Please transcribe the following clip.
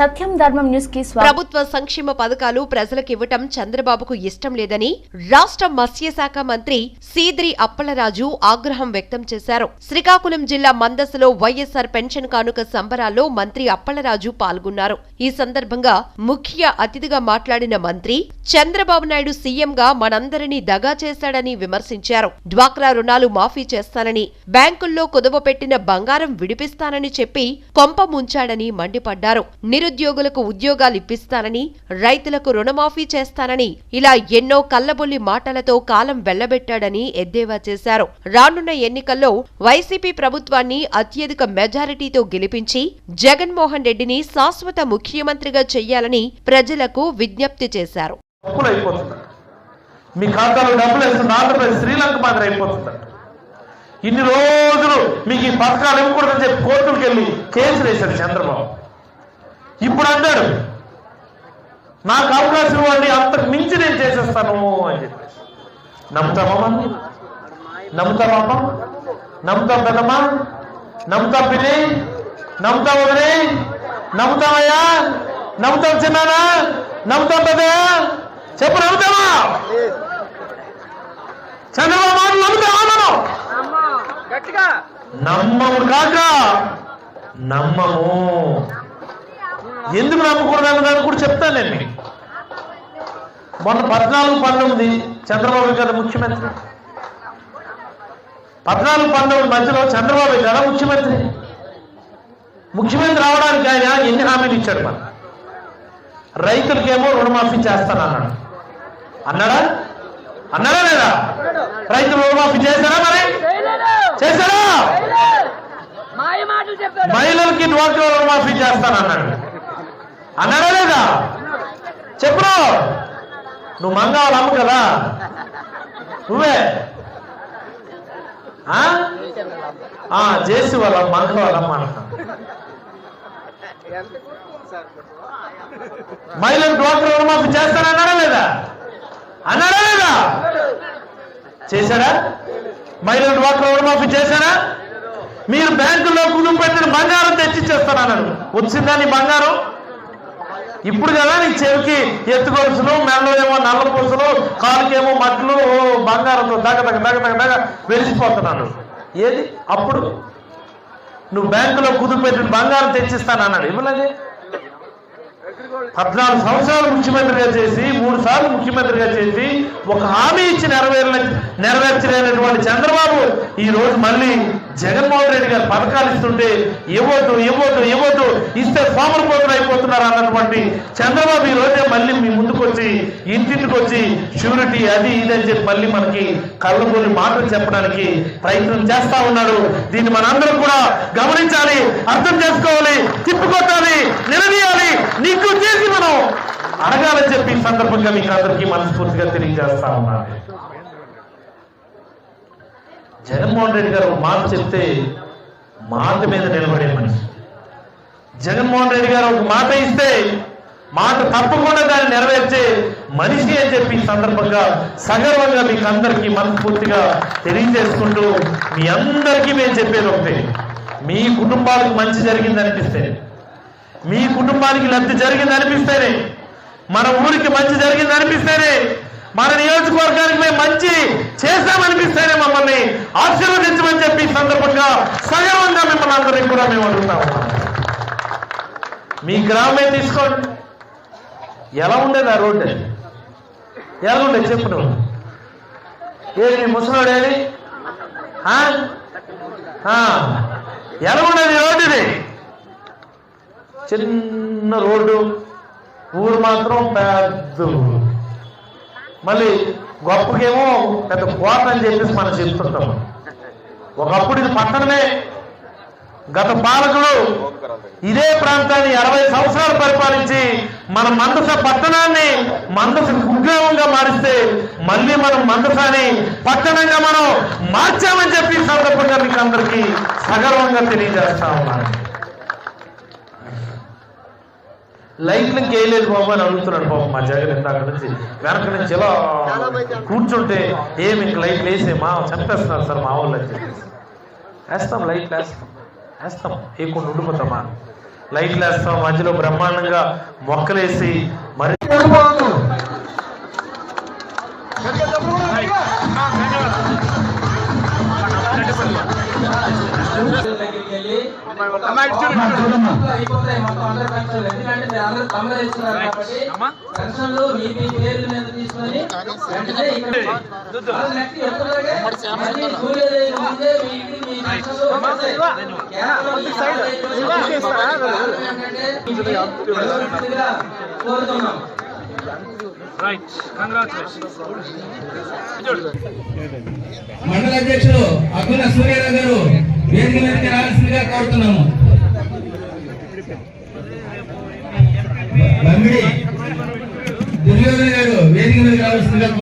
സഖ്യം ధర్మం న్యూస్కి ప్రభుత్వ సంక్షేమ పథకాలు ప్రజలకు ఇవ్వటం చంద్రబాబుకు ఇష్టం లేదని రాష్ట్ర మత్స్యశాఖ మంత్రి సీద్రి అప్పలరాజు ఆగ్రహం వ్యక్తం చేశారు. శ్రీకాకుళం జిల్లా మందసలో వైఎస్సార్ పెన్షన్ కానుక సంబరాల్లో మంత్రి అప్పలరాజు పాల్గొన్నారు. ఈ సందర్భంగా ముఖ్య అతిథిగా మాట్లాడిన మంత్రి చంద్రబాబు నాయుడు సీఎంగా మనందరినీ దగా చేశాడని విమర్శించారు. డ్వాక్రా రుణాలు మాఫీ చేస్తానని బ్యాంకుల్లో కుదవపెట్టిన బంగారం విడిపిస్తానని చెప్పి కొంప ముంచాడని మండిపడ్డారు. నిరుద్యోగుల నిరుద్యోగులకు ఉద్యోగాలు ఇప్పిస్తానని రైతులకు రుణమాఫీ చేస్తానని ఇలా ఎన్నో కల్లబొల్లి మాటలతో కాలం వెళ్ళబెట్టాడని ఎద్దేవా చేశారు. రానున్న ఎన్నికల్లో వైసీపీ ప్రభుత్వాన్ని అత్యధిక మెజారిటీతో గెలిపించి జగన్మోహన్ రెడ్డిని శాశ్వత ముఖ్యమంత్రిగా చేయాలని ప్రజలకు విజ్ఞప్తి చేశారు. మీ ఖాతాలో డబ్బులు వేస్తుంది ఆంధ్రప్రదేశ్ శ్రీలంక మాదిరి అయిపోతుంది ఇన్ని రోజులు మీకు ఈ పథకాలు ఇవ్వకూడదని చెప్పి కోర్టులకు వెళ్ళి కేసులు వేశాడు చంద్రబాబు. ఇప్పుడు అంటాడు నాకు అవకాశం ఇవ్వండి అంతకు మించి నేను చేసేస్తాను అని చెప్పి నమ్ముతామా నమ్ముతామా నమ్ముతాం పెద్దమ్మా నమ్ముతాం పిల్లి నమ్ముతాం వదిలి నమ్ముతామయ్యా నమ్ముతాం చిన్నానా? నమ్ముతాం పెద్దయ్యా చెప్పు నమ్ముతామా చంద్రబాబు నమ్ముతామా మనం నమ్మము కాక నమ్మము. ఎందుకు నమ్మకూడదు దాన్ని కూడా చెప్తాను నేను మీకు. మొన్న పద్నాలుగు పంతొమ్మిది చంద్రబాబు గారు ముఖ్యమంత్రి. పద్నాలుగు పంతొమ్మిది మధ్యలో చంద్రబాబు గారు ముఖ్యమంత్రి? ముఖ్యమంత్రి అవడానికి ఆయన ఎన్ని హామీలు ఇచ్చాడు మన రైతులకేమో రుణమాఫీ చేస్తానన్నాడు అన్నాడా. అన్నాడా? లేదా? రైతులు రుణమాఫీ చేశారా మరి? చేశారా? మహిళలకి డ్వాక్రా రుణమాఫీ చేస్తానన్నాడు అన్నాడా లేదా? చెప్పు నువ్వు మంగావాలి అమ్ము కదా? నువ్వే. ఆ? ఆ, చేసి వాళ్ళ మంగ వాళ్ళమ్మ మహిళలు మహిళలకు డ్వాక్రా రుణమాఫీ చేస్తానన్నాడా లేదా? అన్నాడా లేదా? చేశారా మహిళలు డ్వాక్రా రుణమాఫీ చేశారా మీరు బ్యాంకులో కుదుపు పెట్టిన బంగారం తెచ్చిచ్చేస్తానన్నాడు. వచ్చిందా నీ బంగారం? ఇప్పుడు కదా నీ చెవికి ఎత్తుకొలుసులు మెడలో ఏమో నల్ల పూసలు కాలుకేమో మట్లు ఓ బంగారంతో దగ్గ దగ్గ దగ్గ దగ్గ దగ వెలిసిపోతున్నాను. ఏది? అప్పుడు నువ్వు బ్యాంకులో కుదుపు పెట్టిన బంగారం తెచ్చిస్తానన్నాడు. ఇవ్వలేదే పద్నాలుగు సంవత్సరాలు ముఖ్యమంత్రిగా చేసి మూడు సార్లు ముఖ్యమంత్రిగా చేసి ఒక హామీ ఇచ్చి నెరవేర్ల నెరవేర్చలేనటువంటి చంద్రబాబు ఈ రోజు మళ్ళీ జగన్మోహన్ రెడ్డి గారు పథకాలు ఇస్తుంటే ఇవ్వద్దు ఇవ్వద్దు ఇవ్వద్దు ఇస్తే సోమరిపోతులు అయిపోతున్నారు అన్నటువంటి చంద్రబాబు ఈ రోజే మళ్ళీ మీ ముందుకు వచ్చి ఇంటింటికి వచ్చి షూరిటీ అది ఇది అని చెప్పి మళ్ళీ మనకి కళ్ళబోని మాటలు చెప్పడానికి ప్రయత్నం చేస్తా ఉన్నాడు. దీన్ని మనందరం కూడా గమనించాలి అర్థం చేసుకోవాలి తిప్పుకొట్టాలి నిలదీయాలి. అడగాలని చెప్పి ఈ సందర్భంగా మీకు అందరికీ మనస్ఫూర్తిగా తెలియజేస్తా ఉన్నాను జగన్మోహన్ రెడ్డి గారు ఒక మాట చెప్తే మాట మీద నిలబడే మనిషి. జగన్మోహన్ రెడ్డి గారు ఒక మాట ఇస్తే మాట తప్పకుండా దాన్ని నెరవేర్చే మనిషి అని చెప్పి సందర్భంగా సగర్వంగా మీకు అందరికీ మనస్ఫూర్తిగా తెలియజేసుకుంటూ మీ అందరికీ మేము చెప్పేది ఒకటే. మీ కుటుంబాలకు మంచి జరిగింది అనిపిస్తేనే మీ కుటుంబానికి లబ్ధి జరిగింది అనిపిస్తేనే మన ఊరికి మంచి జరిగింది అనిపిస్తేనే మన నియోజకవర్గానికి మేము మంచి చేశామనిపిస్తేనే మమ్మల్ని ఆశీర్వదించమని చెప్పి సందర్భంగా సగర్వంగా మిమ్మల్ని అందరినీ కూడా మేము అడుగుతా. మీ గ్రామే తీసుకోండి. ఎలా ఉండేది ఆ రోడ్డు? ఎలా ఉండేది? చెప్పు నువ్వు. ఏది ముసలాడేది ఎలా ఉండేది ఈ రోడ్డు ఇది? చిన్న రోడ్డు. ఊరు మాత్రం పెద్ద మళ్ళీ గొప్పకేమో పెద్ద కోట అని చెప్పేసి మనం చెప్తుంటాం. ఒకప్పుడు ఇది పట్టణమే. గత పాలకుడు ఇదే ప్రాంతాన్ని అరవై సంవత్సరాలు పరిపాలించి మన మందస పట్టణాన్ని మందస కుగ్రామంగా మారిస్తే మళ్ళీ మనం మందసాని పట్టణంగా మనం మార్చామని చెప్పి సందర్భంగా మీకు అందరికీ సగర్వంగా తెలియజేస్తా ఉన్నాను. లైట్లు ఇంకేయలేదు బాబు అని అడుగుతున్నాడు బాబు మా జగన్ ఇందాక నుంచి. వెనక నుంచి ఇలా కూర్చుంటే ఏమి ఇంక లైట్లు వేసేమా చంపేస్తున్నారు సార్ మా వాళ్ళు అని వేస్తాం లైట్లు వేస్తాం. వేస్తాం వేయకుండా ఉండిపోతామా? లైట్లు వేస్తాం మధ్యలో బ్రహ్మాండంగా మొక్కలేసి మరి దగ్గరికి వెళ్ళి అయిపోతాయి మొత్తం అందరి పెన్షన్లు ఎందుకంటే అందరూ తమరే ఇస్తున్నారు కాబట్టి పెన్షన్లు మీ మీ పేర్ల మీద తీసుకొని వెంటనే ఇక్కడ నెక్స్ట్ మళ్ళీ సూర్యోదయం ముందే మీ మీ పెన్షన్లు కోరుతున్నాం మండల అధ్యక్షుడు అక్కుల సూర్యారావు గారు వేదిక మీదకి రావాల్సిందిగా కోరుతున్నాము.